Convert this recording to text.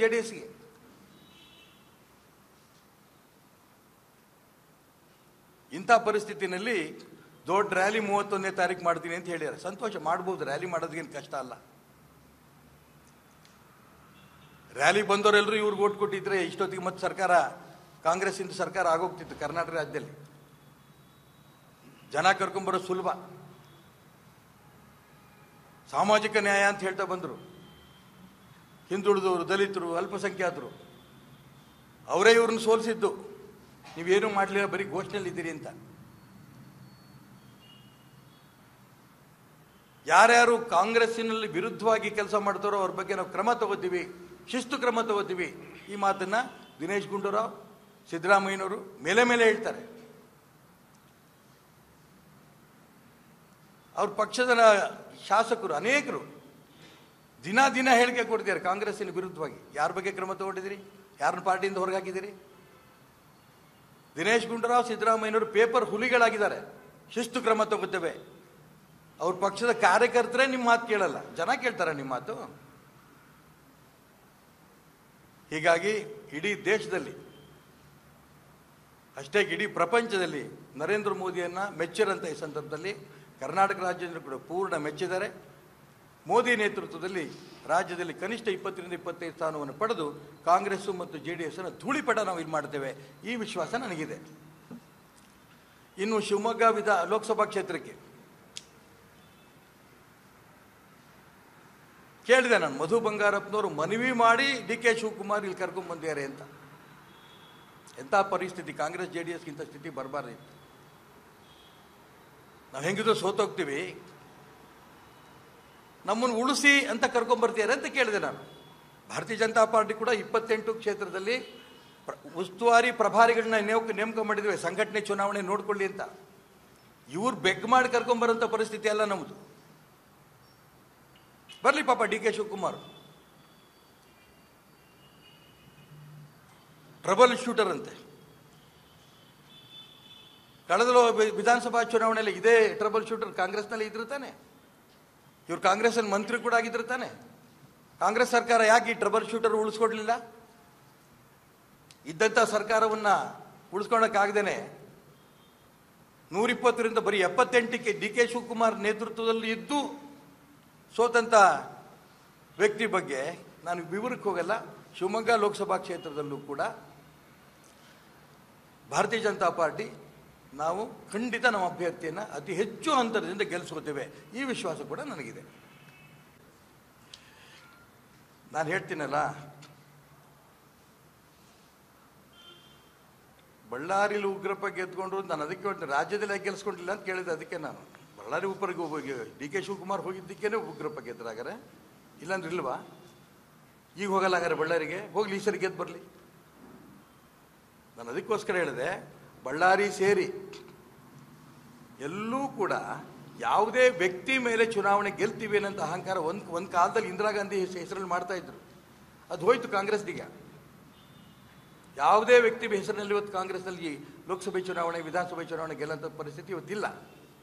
J D ಎಸ್ಗೆ ಇಂಥ ಪರಿಸ್ಥಿತಿನಲ್ಲಿ ದೊಡ್ಡ ರ್ಯಾಲಿ ಮೂವತ್ತೊಂದನೇ ತಾರೀಕು ಮಾಡ್ತೀನಿ ಅಂತ ಹೇಳ್ಯಾರ. ಸಂತೋಷ, ಮಾಡ್ಬೋದು. ರ್ಯಾಲಿ ಮಾಡೋದಕ್ಕೇನು ಕಷ್ಟ ಅಲ್ಲ. ರ್ಯಾಲಿ ಬಂದವರೆಲ್ಲರೂ ಇವ್ರಿಗೆ ಓಟ್ ಕೊಟ್ಟಿದ್ರೆ ಇಷ್ಟೊತ್ತಿಗೆ ಮತ್ತೆ ಸರ್ಕಾರ, ಕಾಂಗ್ರೆಸ್ಸಿಂದ ಸರ್ಕಾರ ಆಗೋಗ್ತಿತ್ತು ಕರ್ನಾಟಕ ರಾಜ್ಯದಲ್ಲಿ. ಜನ ಕರ್ಕೊಂಬರೋ ಸುಲಭ. ಸಾಮಾಜಿಕ ನ್ಯಾಯ ಅಂತ ಹೇಳ್ತಾ ಬಂದರು. ಹಿಂದುಳಿದವರು ದಲಿತರು, ಅಲ್ಪಸಂಖ್ಯಾತರು. ಅವರೇ ಇವ್ರನ್ನ ಸೋಲಿಸಿದ್ದು. ನೀವೇನು ಮಾಡಲಿಲ್ಲ, ಬರೀ ಘೋಷಣೆಯಲ್ಲಿ ಇದ್ದೀರಿ ಅಂತ. ಯಾರ್ಯಾರು ಕಾಂಗ್ರೆಸ್ಸಿನಲ್ಲಿ ವಿರುದ್ಧವಾಗಿ ಕೆಲಸ ಮಾಡ್ತಾರೋ ಅವ್ರ ಬಗ್ಗೆ ನಾವು ಕ್ರಮ ತಗೋತೀವಿ, ಶಿಸ್ತು ಕ್ರಮ ತಗೋತೀವಿ. ಈ ಮಾತನ್ನು ದಿನೇಶ್ ಗುಂಡೂರಾವ್, ಸಿದ್ದರಾಮಯ್ಯನವರು ಮೇಲೆ ಮೇಲೆ ಹೇಳ್ತಾರೆ. ಅವ್ರ ಪಕ್ಷದ ಶಾಸಕರು, ಅನೇಕರು. ದಿನ ದಿನ ಹೇಳಿಕೆ ಕೊಡ್ತಿದ್ದಾರೆ ಕಾಂಗ್ರೆಸ್ಸಿನ ವಿರುದ್ಧವಾಗಿ. ಯಾರ ಬಗ್ಗೆ ಕ್ರಮ ತಗೊಂಡಿದ್ದೀರಿ? ಯಾರನ್ನ ಪಾರ್ಟಿಯಿಂದ ಹೊರಗೆ ದಿನೇಶ್ ಗುಂಡೂರಾವ್, ಸಿದ್ದರಾಮಯ್ಯನವರು ಪೇಪರ್ ಹುಲಿಗಳಾಗಿದ್ದಾರೆ. ಶಿಸ್ತು ಕ್ರಮ ತಗೋತೇವೆ. ಅವ್ರ ಪಕ್ಷದ ಕಾರ್ಯಕರ್ತರೇ ನಿಮ್ಮ ಮಾತು ಕೇಳಲ್ಲ. ಜನ ಕೇಳ್ತಾರೆ ನಿಮ್ಮ ಮಾತು. ಹೀಗಾಗಿ ಇಡೀ ದೇಶದಲ್ಲಿ, ಅಷ್ಟೇ ಇಡೀ ಪ್ರಪಂಚದಲ್ಲಿ ನರೇಂದ್ರ ಮೋದಿಯನ್ನು ಮೆಚ್ಚರಂತ ಈ ಸಂದರ್ಭದಲ್ಲಿ ಕರ್ನಾಟಕ ರಾಜ್ಯದಲ್ಲಿ ಕೂಡ ಪೂರ್ಣ ಮೆಚ್ಚಿದ್ದಾರೆ. ಮೋದಿ ನೇತೃತ್ವದಲ್ಲಿ ರಾಜ್ಯದಲ್ಲಿ ಕನಿಷ್ಠ ಇಪ್ಪತ್ತರಿಂದ ಇಪ್ಪತ್ತೈದು ಸ್ಥಾನವನ್ನು ಪಡೆದು ಕಾಂಗ್ರೆಸ್ಸು ಮತ್ತು ಜೆ ಡಿ ಎಸ್ಸನ್ನು ಧೂಳಿಪಟ ನಾವು ಇದು ಮಾಡ್ತೇವೆ ಈ ವಿಶ್ವಾಸ ನನಗಿದೆ. ಇನ್ನು ಶಿವಮೊಗ್ಗ ವಿಧ ಲೋಕಸಭಾ ಕ್ಷೇತ್ರಕ್ಕೆ ಕೇಳಿದೆ ನಾನು. ಮಧು ಬಂಗಾರಪ್ಪನವರು ಮನವಿ ಮಾಡಿ ಡಿ ಕೆ ಶಿವಕುಮಾರ್ ಇಲ್ಲಿ ಕರ್ಕೊಂಡ್ಬಂದಿದ್ದಾರೆ ಅಂತ. ಎಂಥ ಪರಿಸ್ಥಿತಿ? ಕಾಂಗ್ರೆಸ್ ಜೆ ಡಿ ಎಸ್ಗಿಂತ ಸ್ಥಿತಿ ಬರಬಾರ್ದಿತ್ತು ನಾವು ಹೆಂಗಿದ್ರು ಸೋತೋಗ್ತೀವಿ. ನಮ್ಮನ್ನು ಉಳಿಸಿ ಅಂತ ಕರ್ಕೊಂಬರ್ತೀಯಾರೆ ಅಂತ ಕೇಳಿದೆ ನಾನು. ಭಾರತೀಯ ಜನತಾ ಪಾರ್ಟಿ ಕೂಡ ಇಪ್ಪತ್ತೆಂಟು ಕ್ಷೇತ್ರದಲ್ಲಿ ಉಸ್ತುವಾರಿ ಪ್ರಭಾರಿಗಳನ್ನ ನೇಮಕ ನೇಮಕ ಮಾಡಿದ್ವಿ. ಸಂಘಟನೆ ಚುನಾವಣೆ ನೋಡ್ಕೊಳ್ಳಿ ಅಂತ. ಇವ್ರು ಬೆಗ್ ಮಾಡಿ ಕರ್ಕೊಂಬರೋಂಥ ಪರಿಸ್ಥಿತಿ ಅಲ್ಲ ನಮ್ಮದು ಬರಲಿ ಪಾಪ D K Shivakumar. Trouble shooter ಅಂತೆ. ಕಳೆದ ವಿಧಾನಸಭಾ ಚುನಾವಣೆಯಲ್ಲಿ ಇದೇ ಟ್ರಬಲ್ ಶೂಟರ್ ಕಾಂಗ್ರೆಸ್ನಲ್ಲಿ ಇದ್ರು ತಾನೆ. ಇವ್ರು ಕಾಂಗ್ರೆಸ್ ಮಂತ್ರಿ ಕೂಡ ಆಗಿದ್ರು ತಾನೆ. ಕಾಂಗ್ರೆಸ್ ಸರ್ಕಾರ ಯಾಕೆ ಈ ಟ್ರಬಲ್ ಶೂಟರ್ ಉಳಿಸ್ಕೊಡ್ಲಿಲ್ಲ? ಇದ್ದಂಥ ಸರ್ಕಾರವನ್ನ ಉಳಿಸ್ಕೊಳಕ್ಕಾಗ್ದೇನೆ ನೂರಿಪ್ಪತ್ತರಿಂದ ಬರೀ ಎಪ್ಪತ್ತೆಂಟಕ್ಕೆ ಡಿ ಕೆ ಶಿವಕುಮಾರ್ ನೇತೃತ್ವದಲ್ಲಿ ಇದ್ದು ಸೋತಂಥ ವ್ಯಕ್ತಿ ಬಗ್ಗೆ ನಾನು ವಿವರಕ್ಕೆ ಹೋಗಲ್ಲ. ಶಿವಮೊಗ್ಗ ಲೋಕಸಭಾ ಕ್ಷೇತ್ರದಲ್ಲೂ ಕೂಡ ಭಾರತೀಯ ಜನತಾ ಪಾರ್ಟಿ ನಾವು ಖಂಡಿತ ನಮ್ಮ ಅಭ್ಯರ್ಥಿಯನ್ನು ಅತಿ ಹೆಚ್ಚು ಅಂತರದಿಂದ ಗೆಲ್ಲಿಸ್ಕೋತೇವೆ ಈ ವಿಶ್ವಾಸ ಕೂಡ ನನಗಿದೆ. ನಾನು ಹೇಳ್ತೀನಲ್ಲ, ಬಳ್ಳಾರಿಲಿ ಉಗ್ರಪ್ಪ ಗೆದ್ಕೊಂಡ್ರು ನಾನು ಅದಕ್ಕೆ ಹೇಳ್ತೀನಿ. ರಾಜ್ಯದಲ್ಲಿ ಗೆಲ್ಸ್ಕೊಂಡಿಲ್ಲ ಅಂತ ಕೇಳಿದೆ ಅದಕ್ಕೆ ನಾನು. ಬಳ್ಳಾರಿ ಉಪ್ಪರಿಗೆ ಹೋಗಿ, ಡಿ ಕೆ ಶಿವಕುಮಾರ್ ಹೋಗಿದ್ದಕ್ಕೇನೆ ಉಗ್ರಪ್ಪ ಗೆದ್ದರಾಗಾರೆ ಇಲ್ಲಾಂದ್ರೆ ಇಲ್ವಾ? ಈಗ ಹೋಗಲ್ಲ ಹಾಗಾದ್ರೆ ಬಳ್ಳಾರಿಗೆ? ಹೋಗ್ಲಿ, ಈ ಸರಿ ಗೆದ್ದು ಬರಲಿ ನಾನು ಅದಕ್ಕೋಸ್ಕರ ಹೇಳಿದೆ ಬಳ್ಳಾರಿ ಸೇರಿ ಎಲ್ಲೂ ಕೂಡ ಯಾವುದೇ ವ್ಯಕ್ತಿ ಮೇಲೆ ಚುನಾವಣೆ ಗೆಲ್ತೀವಿ ಅನ್ನೋಂಥ ಅಹಂಕಾರ ಒಂದು ಒಂದು ಕಾಲದಲ್ಲಿ ಇಂದಿರಾ ಗಾಂಧಿ ಹೆಸರಲ್ಲಿ ಮಾಡ್ತಾ ಇದ್ರು. ಅದು ಹೋಯ್ತು ಕಾಂಗ್ರೆಸ್ದೀಗ ಯಾವುದೇ ವ್ಯಕ್ತಿ ಹೆಸರಿನಲ್ಲಿ ಇವತ್ತು ಕಾಂಗ್ರೆಸ್ನಲ್ಲಿ ಲೋಕಸಭೆ ಚುನಾವಣೆ, ವಿಧಾನಸಭೆ ಚುನಾವಣೆ ಗೆಲ್ಲಂಥ ಪರಿಸ್ಥಿತಿ ಇವತ್ತಿಲ್ಲ.